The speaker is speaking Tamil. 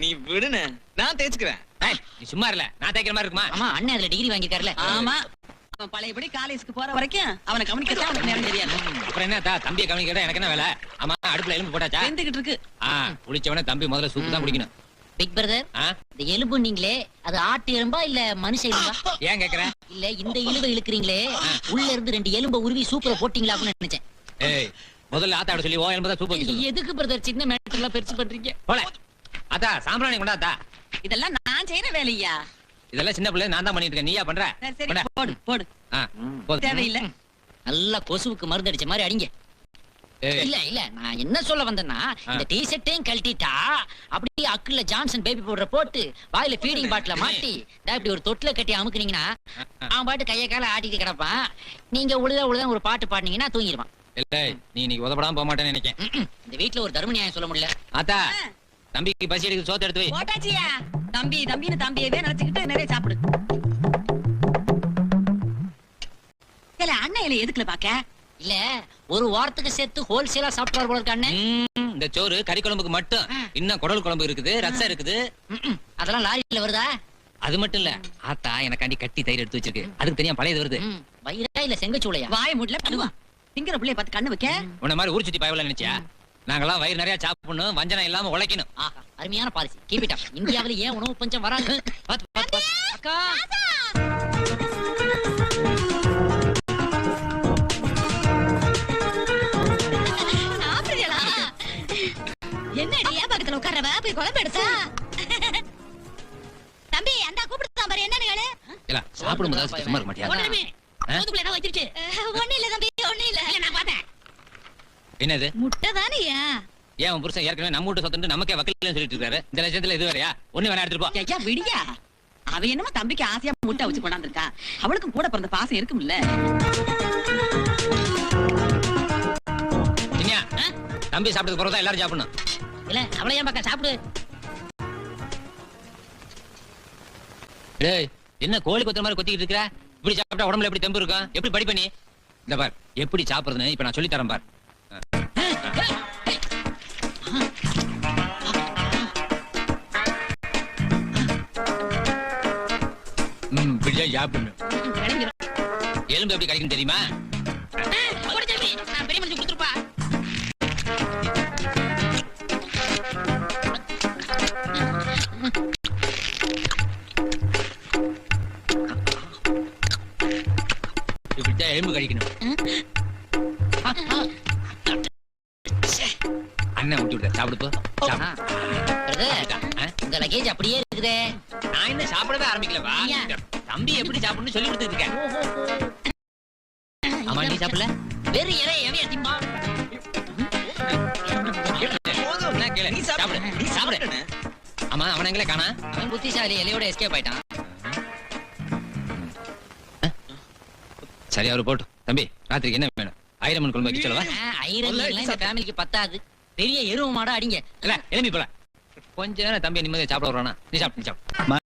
நீ விடுன நான் தேய்ச்சுக்கிறேன். நீ சும்மா இல்ல நான் தேய்க்கிற மாதிரி இருக்குமா? ஆமா அண்ணன் அதுல டிகிரி வாங்கிருக்காருல ஆமா. அவன் பழையபடி காலேஜுக்கு போற வரைக்கும் அவனை அவனுக்கு நேரம் தெரியாது. அப்புறம் என்ன தா தம்பியை கவனிக்கிறதா எனக்கு என்ன வேலை? ஆமா அடுப்புல எலும்பு போட்டாச்சா? வெந்துகிட்டு இருக்கு. ஆ குளிச்சவனே தம்பி முதல்ல சூப்பு தான் குடிக்கணும். பிக் பிரதர் இந்த எலும்பு நீங்களே அது ஆட்டு எலும்பா இல்ல மனுஷ எலும்பா? ஏன் கேக்குற? இல்ல இந்த இழுவை இழுக்கிறீங்களே உள்ள இருந்து ரெண்டு எலும்ப உருவி சூப்பரை போட்டீங்களா அப்படின்னு நினைச்சேன் முதல்ல ஆத்தாவோட சொல்லி ஓ எலும்பு தான் சூப்பு வைக்க சொல்லு. எதுக்கு பிரதர் சின்ன மேட்டர்லாம் பெருசு பண்றீங்க? போல. அத்தா சாம்பிராணி கொண்டாத்தா இதெல்லாம் நான் செய்யற வேலையா? இதெல்லாம் சின்ன பிள்ளை நான் தான் பண்ணிட்டு இருக்கேன். நீயா பண்ற? சரி, கொண்டா. போடு போடு. தேவையில்லை. நல்லா கொசுவுக்கு மருந்து அடிச்ச மாதிரி அடிங்க. இல்ல இல்ல. நான் என்ன சொல்ல வந்தேன்னா இந்த டி ஷர்ட்டையும் கழட்டிட்டா அப்படியே அக்குல ஜான்சன் பேபி பவுடரை போட்டு வாயில ஃபீடிங் பாட்டில மாட்டி இப்படி ஒரு தொட்டில கட்டி அமுக்குனீங்கன்னா அவன் பாட்டு கைய கால ஆட்டிட்டு கிடப்பான். நீங்க உழுத உழுத ஒரு பாட்டு பாடுனீங்கன்னா தூங்கிடுவான் இல்லை நீ இன்னைக்கு உதப்படாம போக மாட்டேன்னு நினைக்கேன். இந்த வீட்ல ஒரு தர்ம நியாயம் சொல்ல முடியல. ஆத்தா தம்பிக்கு பசி எடுக்க சோத்து எடுத்து வை. போட்டாச்சியா? தம்பி தம்பின்னு தம்பியவே நினைச்சுக்கிட்டு நிறைய சாப்பிடு. இல்ல அண்ணன் இலை எதுக்குல பாக்க இல்ல ஒரு வாரத்துக்கு சேர்த்து ஹோல்சேலா சாப்பிட்டாரு போல இருக்க அண்ணன். இந்த சோறு கறி குழம்புக்கு மட்டும். இன்னும் குடல் குழம்பு இருக்குது ரசம் இருக்குது. அதெல்லாம் லாரியில வருதா? அது மட்டும் இல்ல. ஆத்தா எனக்காண்டி கட்டி தயிர் எடுத்து வச்சிருக்கு. அதுக்கு தனியா பழையது வருது. வயிறா இல்ல செங்கச்சூளையா? வாய முடியல பண்ணுவா திங்கிற பிள்ளைய பார்த்து கண்ணு வைக்க? உன்ன மாதிரி ஊர் சுத்தி பயவல நினைச்சியா? நாங்கெல்லாம் வயிறு நிறைய சாப்பிடணும் வஞ்சனம் இல்லாம உழைக்கணும். ஆஹா அருமையான பாலிசி. கீப் இட் அப் இந்தியாவுல ஏன் உணவு பஞ்சம் வராது? பாத்து பாத்து. அக்கா! பக்கத்துல உட்கார்றவ? போய் குழம்பு எடுத்தா? தம்பி அந்த கூப்பிடுதான் பாரு. கேளு. இல்ல சாப்பிடும் போது சும்மா இருக்க மாட்டியா? ஒண்ணுமே. வச்சிருச்சு. ஒண்ணு இல்ல தம்பி ஒண்ணு இல்ல நான் பார்த்தேன் என்னது? முட்டை தானேயா. ஏன் உன் புருஷன் ஏற்கனவே நம்ம வீட்டு சொத்துட்டு நமக்கே வக்கீல் சொல்லிட்டு இருக்காரு? இந்த லட்சத்துல இது வேறையா? ஒண்ணு வேணா எடுத்துட்டு போ. ஐயா விடியா. அவ என்னமோ தம்பிக்கு ஆசையா முட்டை வச்சு கொண்டாந்துருக்கா. அவளுக்கும் கூட பிறந்த பாசம் இருக்கும்ல. இனியா தம்பி சாப்பிட்டது பிறகு தான் எல்லாரும் சாப்பிடணும். இல்ல அவளை ஏன் பக்கம் சாப்பிடு. டேய் என்ன கோழி கொத்துற மாதிரி கொத்திக்கிட்டு இருக்கற? இப்படி சாப்பிட்டா உடம்புல எப்படி தெம்பு இருக்கும்? எப்படி படிப்ப நீ? இந்த பார் எப்படி சாப்பிடுறதுன்னு இப்ப நான் சொல்லி தரேன் பார். இப்படிதான் சாப்பிடணும் எலும்பு எப்படி கிடைக்கும் தெரியுமா? பெரிய மனுஷன் கொடுத்துருப்பா இப்படித்தான் எலும்பு கழிக்கணும் அண்ணன் ஊட்டி விடுற சாப்பிடு போ. சாப்பிடு. பிரதர் ஆ? உங்க லக்கேஜ் அப்படியே இருக்குதே. நான் இன்னும் சாப்பிடவே ஆரம்பிக்கலவா ஏன்? தம்பி எப்படி சாப்பிடணும்னு சொல்லி கொடுத்துட்டு இருக்கேன் ஆமா நீ சாப்பிடல? வெறும் இறை எவையா திம்பா நீ சாப்பிடு. நீ சாப்பிடு. ஆமா அவன் எங்களை காணா. அவன் புத்திசாலி இலையோட எஸ்கேப் ஆயிட்டான். சரி அவரு போட்டு. தம்பி ராத்திரிக்கு என்ன வேணும்? ஆயிரம் குழம்பு வைக்க சொல்லவா? மீன்லாம் இந்த ஃபேமிலிக்கு பத்தாது. பெரிய எருவு மாடா அடிங்க. இல்ல எலும்பி போல கொஞ்ச நேரம் தம்பி நிம்மதியா சாப்பிட வரானா நீ சாப்பிடு நீ சாப்பிடு.